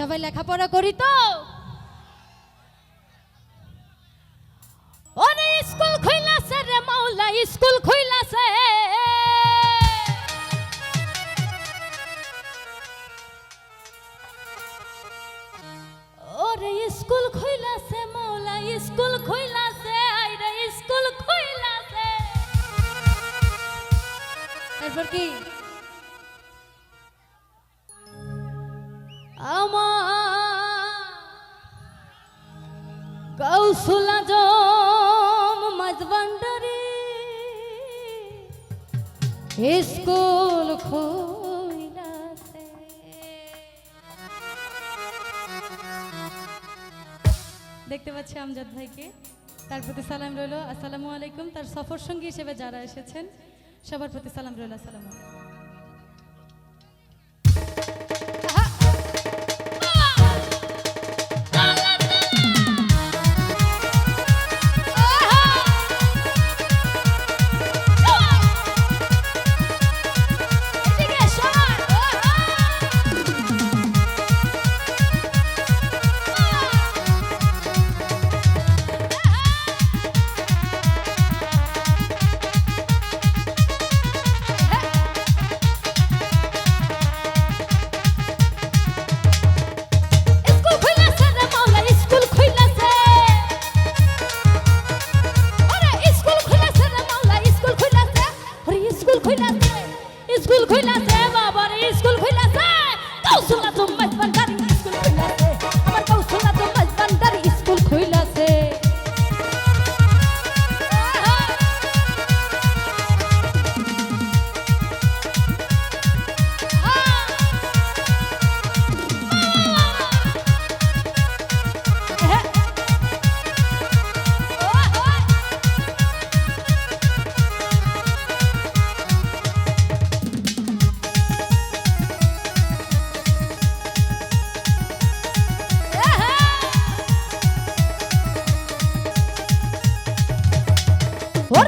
সবাই লেখাপড়া করি তো। ওরে স্কুল খুইলাছে রে মাওলা, স্কুল খুইলাছে। ওরে স্কুল খুইলাছে মাওলা, স্কুল খুইলাছে আইরে স্কুল খুইলাছে। তারপর কি? কৌশলা জম মজবন্ডরি স্কুল দেখতে পাচ্ছি আমজাদ ভাইকে। তার প্রতি সালাম রইল। আসসালামু আলাইকুম। তার সফর সঙ্গী হিসেবে যারা এসেছেন, সবার প্রতি সালাম রইল। আসসালামু আলাইকুম।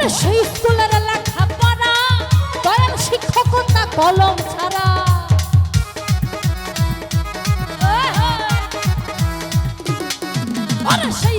ওরে সেই স্কুলের লেখাপড়া করেন শিক্ষকতা কলম ছাড়া। ওরে সেই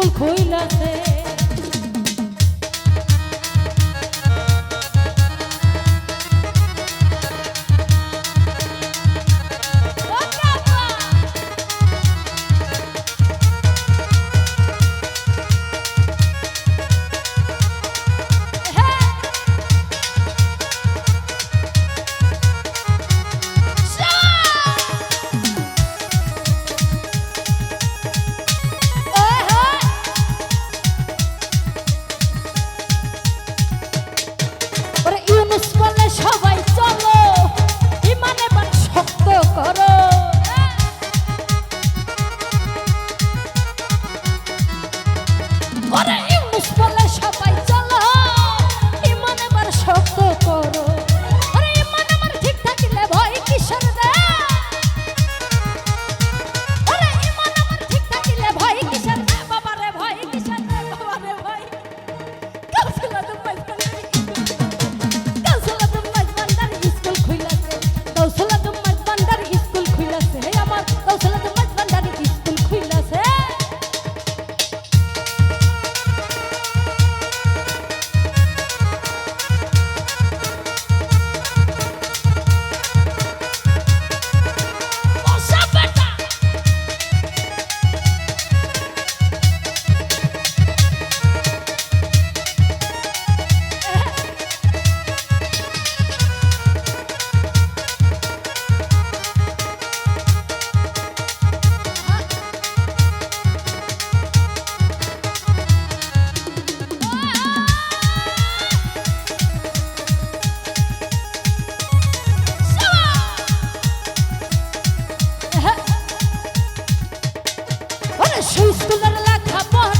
সকল খইলাছে সুস্থ লেখা পড়া